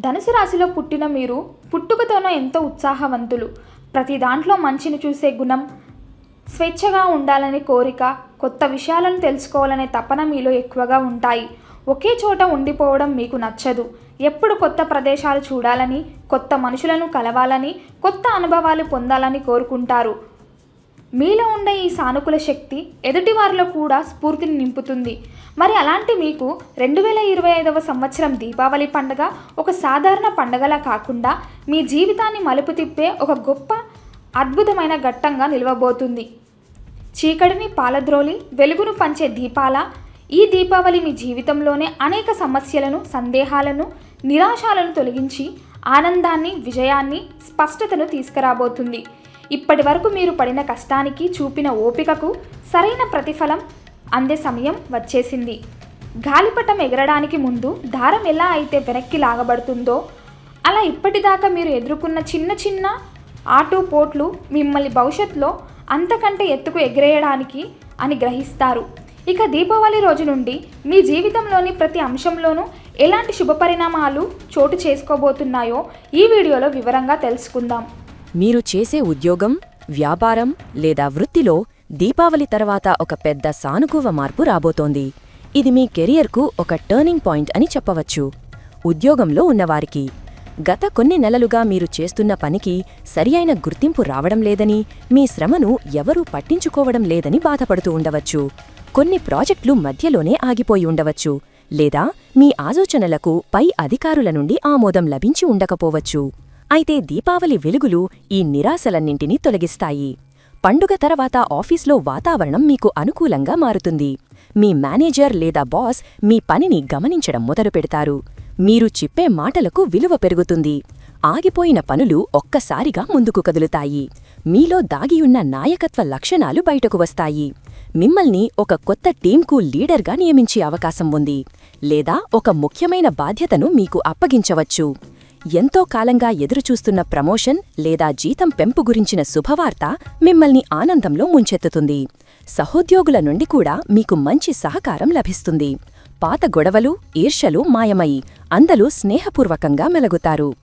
ధనుసు రాశిలో పుట్టిన మీరు పుట్టుకతోనో ఎంతో ఉత్సాహవంతులు. ప్రతి దాంట్లో మంచిని చూసే గుణం స్వేచ్ఛగా ఉండాలనే కోరిక కొత్త విషయాలను తెలుసుకోవాలనే తపన మీలో ఎక్కువగా ఉంటాయి. ఒకే చోట ఉండిపోవడం మీకు నచ్చదు. ఎప్పుడు కొత్త ప్రదేశాలు చూడాలని కొత్త మనుషులను కలవాలని కొత్త అనుభవాలు పొందాలని కోరుకుంటారు. మీలో ఉండే ఈ సానుకూల శక్తి ఎదుటి వారిలో కూడా స్ఫూర్తిని నింపుతుంది. మరి అలాంటి మీకు రెండు వేల ఇరవై ఐదవ సంవత్సరం దీపావళి పండుగ ఒక సాధారణ పండుగలా కాకుండా మీ జీవితాన్ని మలుపు తిప్పే ఒక గొప్ప అద్భుతమైన ఘట్టంగా నిలవబోతుంది. చీకటిని పాలద్రోలి వెలుగును పంచే దీపాల ఈ దీపావళి మీ జీవితంలోనే అనేక సమస్యలను సందేహాలను నిరాశాలను తొలగించి ఆనందాన్ని విజయాన్ని స్పష్టతను తీసుకురాబోతుంది. ఇప్పటి వరకు మీరు పడిన కష్టానికి చూపిన ఓపికకు సరైన ప్రతిఫలం అందే సమయం వచ్చేసింది. గాలిపటం ఎగరడానికి ముందు దారం ఎలా అయితే వెనక్కి లాగబడుతుందో అలా ఇప్పటిదాకా మీరు ఎదుర్కొన్న చిన్న చిన్న ఆటో పోట్లు మిమ్మల్ని భవిష్యత్తులో అంతకంటే ఎత్తుకు ఎగిరేయడానికి అని గ్రహిస్తారు. ఇక దీపావళి రోజు నుండి మీ జీవితంలోని ప్రతి అంశంలోనూ ఎలాంటి శుభపరిణామాలు చోటు చేసుకోబోతున్నాయో ఈ వీడియోలో వివరంగా తెలుసుకుందాం. మీరు చేసే ఉద్యోగం వ్యాపారం లేదా వృత్తిలో దీపావళి తర్వాత ఒక పెద్ద సానుకూల మార్పు రాబోతోంది. ఇది మీ కెరియర్కు ఒక టర్నింగ్ పాయింట్ అని చెప్పవచ్చు. ఉద్యోగంలో ఉన్నవారికి గత కొన్ని నెలలుగా మీరు చేస్తున్న పనికి సరియైన గుర్తింపు రావడం లేదని మీ శ్రమను ఎవరూ పట్టించుకోవడం లేదని బాధపడుతూ ఉండవచ్చు. కొన్ని ప్రాజెక్టులు మధ్యలోనే ఆగిపోయి ఉండవచ్చు లేదా మీ ఆలోచనలకు పై అధికారుల నుండి ఆమోదం లభించి ఉండకపోవచ్చు. అయితే దీపావళి వెలుగులు ఈ నిరాశలన్నింటినీ తొలగిస్తాయి. పండుగ తర్వాత ఆఫీస్లో వాతావరణం మీకు అనుకూలంగా మారుతుంది. మీ మేనేజర్ లేదా బాస్ మీ పనిని గమనించడం మొదలుపెడతారు మీరు చెప్పే మాటలకు విలువ పెరుగుతుంది. ఆగిపోయిన పనులు ఒక్కసారిగా ముందుకు కదులుతాయి. మీలో దాగియున్న నాయకత్వ లక్షణాలు బయటకు వస్తాయి. మిమ్మల్ని ఒక కొత్త టీంకు లీడర్గా నియమించే అవకాశం ఉంది. లేదా ఒక ముఖ్యమైన బాధ్యతను మీకు అప్పగించవచ్చు. ఎంతో కాలంగా ఎదురుచూస్తున్న ప్రమోషన్ లేదా జీతం పెంపు గురించిన శుభవార్త మిమ్మల్ని ఆనందంలో ముంచెత్తుతుంది. సహోద్యోగుల నుండి కూడా మీకు మంచి సహకారం లభిస్తుంది. పాత గొడవలు ఈర్షలు మాయమయి అందరూ స్నేహపూర్వకంగా మెలగుతారు.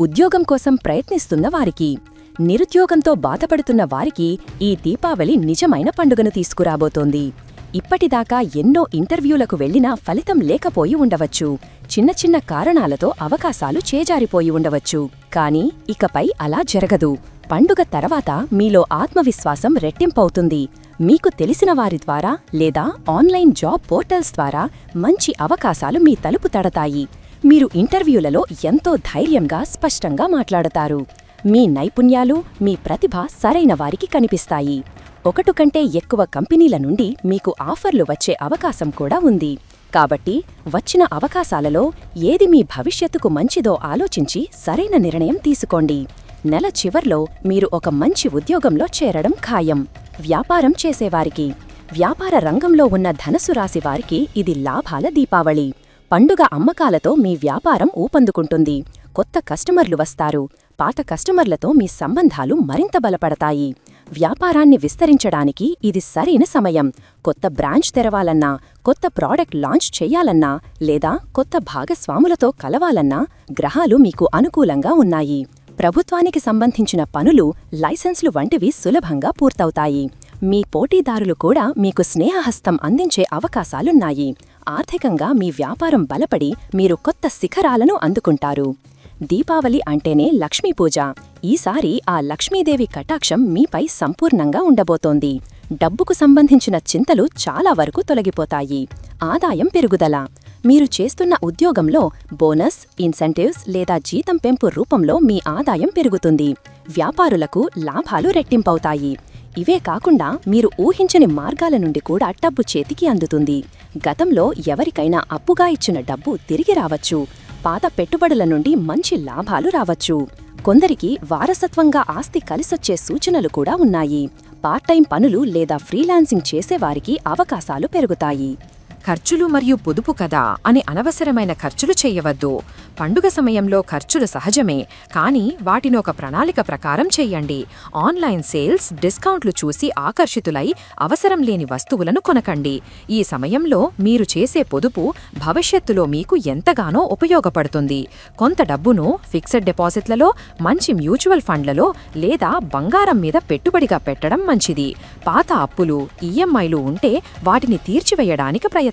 ఉద్యోగం కోసం ప్రయత్నిస్తున్న వారికి నిరుద్యోగంతో బాధపడుతున్న వారికి ఈ దీపావళి నిజమైన పండుగను తీసుకురాబోతోంది. ఇప్పటిదాకా ఎన్నో ఇంటర్వ్యూలకు వెళ్ళినా ఫలితం లేకపోయి ఉండవచ్చు. చిన్న చిన్న కారణాలతో అవకాశాలు చేజారిపోయి ఉండవచ్చు. కానీ ఇకపై అలా జరగదు. పండుగ తర్వాత మీలో ఆత్మవిశ్వాసం రెట్టింపవుతుంది. మీకు తెలిసిన వారి ద్వారా లేదా ఆన్లైన్ జాబ్ పోర్టల్స్ ద్వారా మంచి అవకాశాలు మీ తలుపు తడతాయి. మీరు ఇంటర్వ్యూలలో ఎంతో ధైర్యంగా స్పష్టంగా మాట్లాడతారు. మీ నైపుణ్యాలు మీ ప్రతిభ సరైన వారికి కనిపిస్తాయి. ఒకటి కంటే ఎక్కువ కంపెనీల నుండి మీకు ఆఫర్లు వచ్చే అవకాశం కూడా ఉంది. కాబట్టి వచ్చిన అవకాశాలలో ఏది మీ భవిష్యత్తుకు మంచిదో ఆలోచించి సరైన నిర్ణయం తీసుకోండి. నెల చివర్లో మీరు ఒక మంచి ఉద్యోగంలో చేరడం ఖాయం. వ్యాపారం చేసేవారికి వ్యాపార రంగంలో ఉన్న ధనసు రాశి వారికి ఇది లాభాల దీపావళి. పండుగ అమ్మకాలతో మీ వ్యాపారం ఊపందుకుంటుంది. కొత్త కస్టమర్లు వస్తారు. పాత కస్టమర్లతో మీ సంబంధాలు మరింత బలపడతాయి. వ్యాపారాన్ని విస్తరించడానికి ఇది సరైన సమయం. కొత్త బ్రాంచ్ తెరవాలన్నా కొత్త ప్రాడక్ట్ లాంచ్ చెయ్యాలన్నా లేదా కొత్త భాగస్వాములతో కలవాలన్నా గ్రహాలు మీకు అనుకూలంగా ఉన్నాయి. ప్రభుత్వానికి సంబంధించిన పనులు లైసెన్స్లు వంటివి సులభంగా పూర్తవుతాయి. మీ పోటీదారులు కూడా మీకు స్నేహహస్తం అందించే అవకాశాలున్నాయి. ఆర్థికంగా మీ వ్యాపారం బలపడి మీరు కొత్త శిఖరాలను అందుకుంటారు. దీపావళి అంటేనే లక్ష్మీపూజ ఈసారి ఆ లక్ష్మీదేవి కటాక్షం మీపై సంపూర్ణంగా ఉండబోతోంది. డబ్బుకు సంబంధించిన చింతలు చాలా వరకు తొలగిపోతాయి. ఆదాయం పెరుగుదల. మీరు చేస్తున్న ఉద్యోగంలో బోనస్ ఇన్సెంటివ్స్ లేదా జీతం పెంపు రూపంలో మీ ఆదాయం పెరుగుతుంది. వ్యాపారులకు లాభాలు రెట్టింపవుతాయి. ఇవే కాకుండా మీరు ఊహించని మార్గాల నుండి కూడా డబ్బు చేతికి అందుతుంది. గతంలో ఎవరికైనా అప్పుగా ఇచ్చిన డబ్బు తిరిగి రావచ్చు. పాత పెట్టుబడుల నుండి మంచి లాభాలు రావచ్చు. కొందరికి వారసత్వంగా ఆస్తి కలిసొచ్చే సూచనలు కూడా ఉన్నాయి. పార్ట్ టైం పనులు లేదా ఫ్రీలాన్సింగ్ చేసేవారికి అవకాశాలు పెరుగుతాయి. ఖర్చులు మరియు పొదుపు కదా అని అనవసరమైన ఖర్చులు చేయవద్దు. పండుగ సమయంలో ఖర్చులు సహజమే కానీ వాటిని ఒక ప్రణాళిక ప్రకారం చేయండి. ఆన్లైన్ సేల్స్ డిస్కౌంట్లు చూసి ఆకర్షితులై అవసరం లేని వస్తువులను కొనకండి. ఈ సమయంలో మీరు చేసే పొదుపు భవిష్యత్తులో మీకు ఎంతగానో ఉపయోగపడుతుంది. కొంత డబ్బును ఫిక్స్డ్ డిపాజిట్లలో మంచి మ్యూచువల్ ఫండ్లలో లేదా బంగారం మీద పెట్టుబడిగా పెట్టడం మంచిది. పాత అప్పులు ఈఎంఐలు ఉంటే వాటిని తీర్చివేయడానికి ప్రయత్నించండి.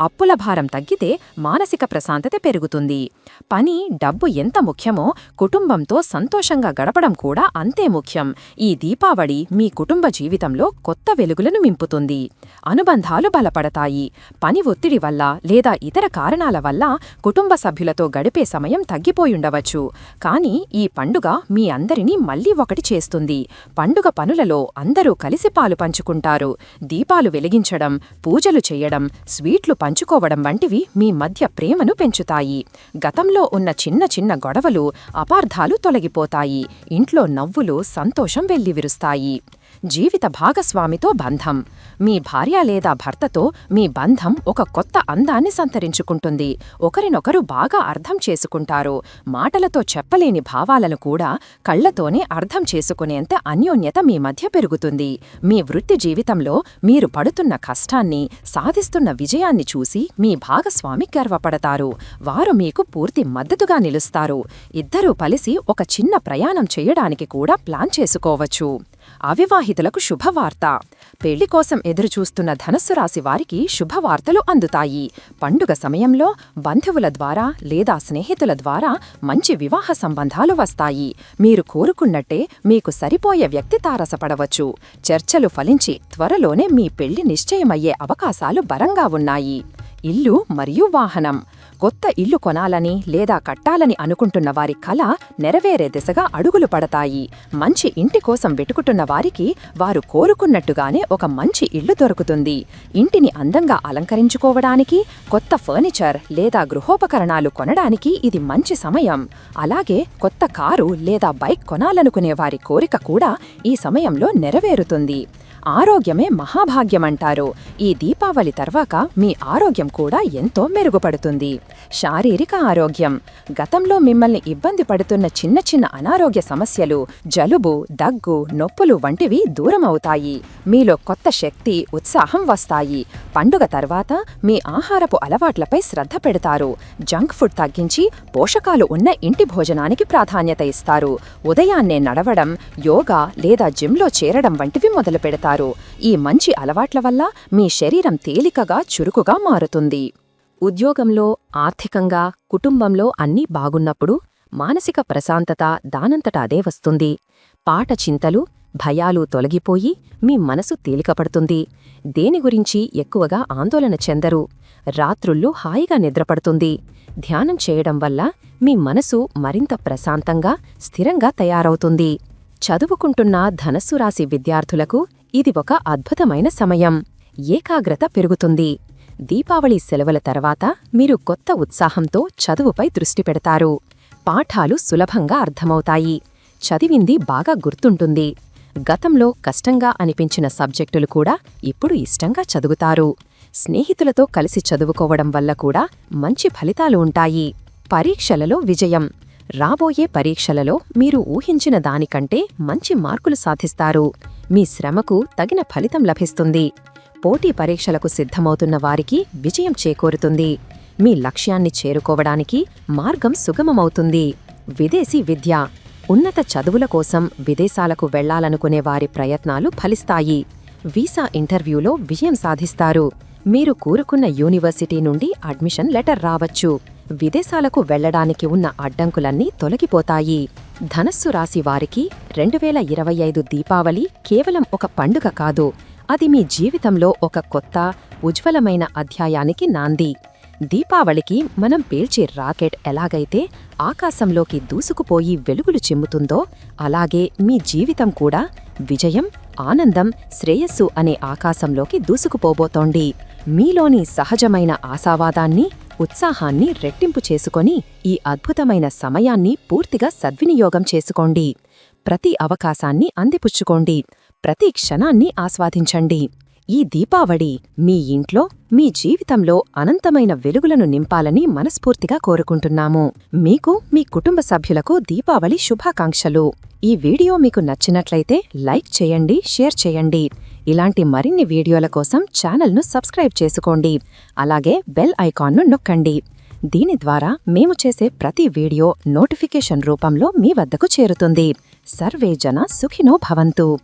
అప్పుల భారం తగ్గితే మానసిక ప్రశాంతత పెరుగుతుంది. పని డబ్బు ఎంత ముఖ్యమో కుటుంబంతో సంతోషంగా గడపడం కూడా అంతే ముఖ్యం. ఈ దీపావళి మీ కుటుంబ జీవితంలో కొత్త వెలుగులను మింపుతుంది అనుబంధాలు బలపడతాయి. పని ఒత్తిడి వల్ల లేదా ఇతర కారణాల వల్ల కుటుంబ సభ్యులతో గడిపే సమయం తగ్గిపోయుండవచ్చు. కానీ ఈ పండుగ మీ అందరినీ మళ్ళీ ఒకటి చేస్తుంది. పండుగ పనులలో అందరూ కలిసి పాలు పంచుకుంటారు. దీపాలు వెలిగించడం పూజలు చేయడం స్వీట్లు పంచుకోవడం వంటివి మీ మధ్య ప్రేమను పెంచుతాయి. గతంలో ఉన్న చిన్న చిన్న గొడవలు అపార్థాలు తొలగిపోతాయి. ఇంట్లో నవ్వులు సంతోషం వెల్లివిరుస్తాయి. జీవిత భాగస్వామితో బంధం. మీ భార్య లేదా భర్తతో మీ బంధం ఒక కొత్త అందాన్ని సంతరించుకుంటుంది. ఒకరినొకరు బాగా అర్థం చేసుకుంటారు. మాటలతో చెప్పలేని భావాలను కూడా కళ్ళతోనే అర్థం చేసుకునేంత అన్యోన్యత మీ మధ్య పెరుగుతుంది. మీ వృత్తి జీవితంలో మీరు పడుతున్న కష్టాన్ని సాధిస్తున్న విజయాన్ని చూసి మీ భాగస్వామి గర్వపడతారు. వారు మీకు పూర్తి మద్దతుగా నిలుస్తారు. ఇద్దరూ కలిసి ఒక చిన్న ప్రయాణం చేయడానికి కూడా ప్లాన్ చేసుకోవచ్చు. అవివాహితులకు శుభవార్త. పెళ్ళి కోసం ఎదురుచూస్తున్న ధనస్సు రాశి వారికి శుభవార్తలు అందుతాయి. పండుగ సమయంలో బంధువుల ద్వారా లేదా స్నేహితుల ద్వారా మంచి వివాహ సంబంధాలు వస్తాయి. మీరు కోరుకున్నట్టే మీకు సరిపోయే వ్యక్తి తారసపడవచ్చు. చర్చలు ఫలించి త్వరలోనే మీ పెళ్ళి నిశ్చయమయ్యే అవకాశాలు బలంగా ఉన్నాయి. ఇల్లు మరియు వాహనం. కొత్త ఇల్లు కొనాలని లేదా కట్టాలని అనుకుంటున్న వారి కల నెరవేరే దిశగా అడుగులు పడతాయి. మంచి ఇంటి కోసం వెతుకుతున్న వారికి వారు కోరుకున్నట్టుగానే ఒక మంచి ఇల్లు దొరుకుతుంది. ఇంటిని అందంగా అలంకరించుకోవడానికి కొత్త ఫర్నిచర్ లేదా గృహోపకరణాలు కొనడానికి ఇది మంచి సమయం. అలాగే కొత్త కారు లేదా బైక్ కొనాలనుకునే వారి కోరిక కూడా ఈ సమయంలో నెరవేరుతుంది. ఆరోగ్యమే మహాభాగ్యమంటారు. ఈ దీపావళి తర్వాత మీ ఆరోగ్యం కూడా ఎంతో మెరుగుపడుతుంది. శారీరక ఆరోగ్యం. గతంలో మిమ్మల్ని ఇబ్బంది పడుతున్న చిన్న చిన్న అనారోగ్య సమస్యలు జలుబు దగ్గు నొప్పులు వంటివి దూరమవుతాయి. మీలో కొత్త శక్తి ఉత్సాహం వస్తాయి. పండుగ తర్వాత మీ ఆహారపు అలవాట్లపై శ్రద్ధ పెడతారు. జంక్ ఫుడ్ తగ్గించి పోషకాలు ఉన్న ఇంటి భోజనానికి ప్రాధాన్యత ఇస్తారు. ఉదయాన్నే నడవడం యోగా లేదా జిమ్లో చేరడం వంటివి మొదలు పెడతారు ఈ మంచి అలవాట్ల వల్ల మీ శరీరం తేలికగా చురుకుగా మారుతుంది. ఉద్యోగంలో ఆర్థికంగా కుటుంబంలో అన్నీ బాగున్నప్పుడు మానసిక ప్రశాంతత దానంతట అదే వస్తుంది. పాట చింతలు భయాలు తొలగిపోయి మీ మనసు తేలికపడుతుంది. దేని గురించి ఎక్కువగా ఆందోళన చెందరు. రాత్రుళ్ళు హాయిగా నిద్రపడుతుంది. ధ్యానం చేయడం వల్ల మీ మనసు మరింత ప్రశాంతంగా స్థిరంగా తయారవుతుంది. చదువుకుంటున్న ధనస్సు రాశి విద్యార్థులకు ఇది ఒక అద్భుతమైన సమయం. ఏకాగ్రత పెరుగుతుంది. దీపావళి సెలవుల తర్వాత మీరు కొత్త ఉత్సాహంతో చదువుపై దృష్టి పెడతారు. పాఠాలు సులభంగా అర్థమవుతాయి. చదివింది బాగా గుర్తుంటుంది. గతంలో కష్టంగా అనిపించిన సబ్జెక్టులు కూడా ఇప్పుడు ఇష్టంగా చదువుతారు. స్నేహితులతో కలిసి చదువుకోవడం వల్ల కూడా మంచి ఫలితాలు ఉంటాయి. పరీక్షలలో విజయం. రాబోయే పరీక్షలలో మీరు ఊహించిన దానికంటే మంచి మార్కులు సాధిస్తారు. మీ శ్రమకు తగిన ఫలితం లభిస్తుంది. పోటీ పరీక్షలకు సిద్ధమవుతున్న వారికి విజయం చేకూరుతుంది. మీ లక్ష్యాన్ని చేరుకోవడానికి మార్గం సుగమమవుతుంది. విదేశీ విద్య ఉన్నత చదువుల కోసం విదేశాలకు వెళ్ళాలనుకునే వారి ప్రయత్నాలు ఫలిస్తాయి. వీసా ఇంటర్వ్యూలో విజయం సాధిస్తారు. మీరు కోరుకున్న యూనివర్సిటీ నుండి అడ్మిషన్ లెటర్ రావచ్చు. విదేశాలకు వెళ్ళడానికి ఉన్న అడ్డంకులన్నీ తొలగిపోతాయి. ధనస్సు రాశి వారికి రెండు వేల ఇరవై ఐదు దీపావళి కేవలం ఒక పండుగ కాదు. అది మీ జీవితంలో ఒక కొత్త ఉజ్వలమైన అధ్యాయానికి నాంది. దీపావళికి మనం పేల్చే రాకెట్ ఎలాగైతే ఆకాశంలోకి దూసుకుపోయి వెలుగులు చిమ్ముతుందో అలాగే మీ జీవితం కూడా విజయం ఆనందం శ్రేయస్సు అనే ఆకాశంలోకి దూసుకుపోబోతోంది. మీలోని సహజమైన ఆశావాదాన్ని ఉత్సాహాన్ని రెట్టింపు చేసుకొని ఈ అద్భుతమైన సమయాన్ని పూర్తిగా సద్వినియోగం చేసుకోండి. ప్రతి అవకాశాన్ని అందిపుచ్చుకోండి. ప్రతి క్షణాన్ని ఆస్వాదించండి. ఈ దీపావళి మీ ఇంట్లో మీ జీవితంలో అనంతమైన వెలుగులను నింపాలని మనస్ఫూర్తిగా కోరుకుంటున్నాము. మీకు మీ కుటుంబ సభ్యులకు దీపావళి శుభాకాంక్షలు. ఈ వీడియో మీకు నచ్చినట్లయితే లైక్ చేయండి షేర్ చేయండి. ఇలాంటి మరిన్ని వీడియోల కోసం ఛానల్ను సబ్స్క్రైబ్ చేసుకోండి. అలాగే బెల్ ఐకాన్ను నొక్కండి. దీని ద్వారా మేము చేసే ప్రతి వీడియో నోటిఫికేషన్ రూపంలో మీ వద్దకు చేరుతుంది. సర్వే జన సుఖినో భవంతు.